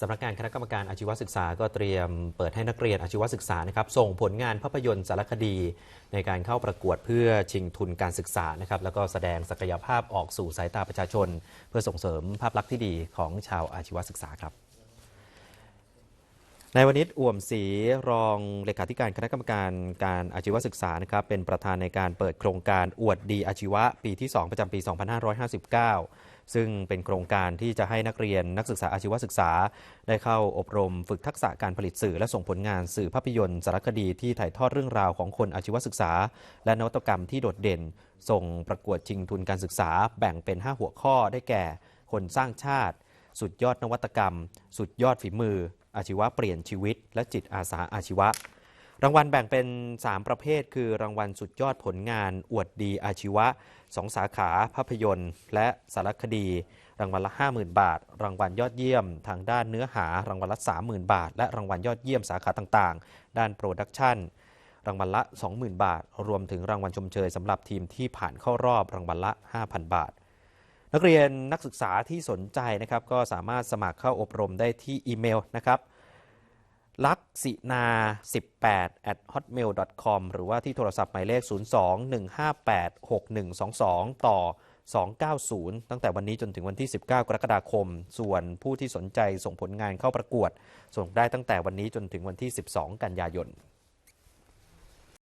สำนักงานคณะกรรมการอาชีวศึกษาก็เตรียมเปิดให้นักเรียนอาชีวศึกษานะครับส่งผลงานภาพยนตร์สารคดี ในการเข้าประกวดเพื่อชิงทุนการศึกษานะครับแล้วก็แสดงศักยภาพออกสู่สายตาประชาชน เพื่อส่งเสริมภาพลักษณ์ที่ดีของชาวอาชีวศึกษาครับ นวันนี้อ่วมศรีรองเลขาธิการคณะกรรมการการอาชีวศึกษานะครับเป็นประธานในการเปิดโครงการอวดดีอาชีวะปีที่ 2 ประจำปี 2559 ซึ่งเป็นโครงการที่จะให้นักเรียนนักศึกษาอาชีวศึกษา ได้เข้าอบรมฝึกทักษะการผลิตสื่อและส่งผลงานสื่อภาพยนตร์สารคดีที่ถ่ายทอดเรื่องราวของคนอาชีวศึกษา และนวัตกรรมที่โดดเด่น ส่งประกวดชิงทุนการศึกษา แบ่งเป็น 5 หัวข้อได้แก่ คนสร้างชาติ สุดยอดนวัตกรรม สุดยอดฝีมือ อาชีวะเปลี่ยนชีวิต และจิตอาสาอาชีวะ รางวัลแบ่งเป็น 3 ประเภท คือรางวัลสุดยอดผลงาน อวดดีอาชีวะ 2 สาขาภาพยนตร์ และสารคดี รางวัลละ 50,000 บาท รางวัลยอดเยี่ยม ทางด้านเนื้อหารางวัลละ 30,000 บาท และรางวัลยอดเยี่ยมสาขาต่างๆ ด้านโปรดักชันรางวัลละ 20,000 บาท รวมถึงรางวัลชมเชยสำหรับทีมที่ผ่านเข้ารอบรางวัลละ 5,000 บาท นักเรียนนักศึกษาที่สนใจนะครับ ก็สามารถสมัครเข้าอบรมได้ที่อีเมลนะครับลักษินา 18 at hotmail com หรือว่าที่โทรศัพท์หมายเลข 02-158-6122 ต่อ 290 ตั้งแต่วันนี้จนถึงวันที่ 19 กรกฎาคม ส่วนผู้ที่สนใจส่งผลงานเข้าประกวด ส่งได้ตั้งแต่วันนี้จนถึงวันที่ 12 กันยายน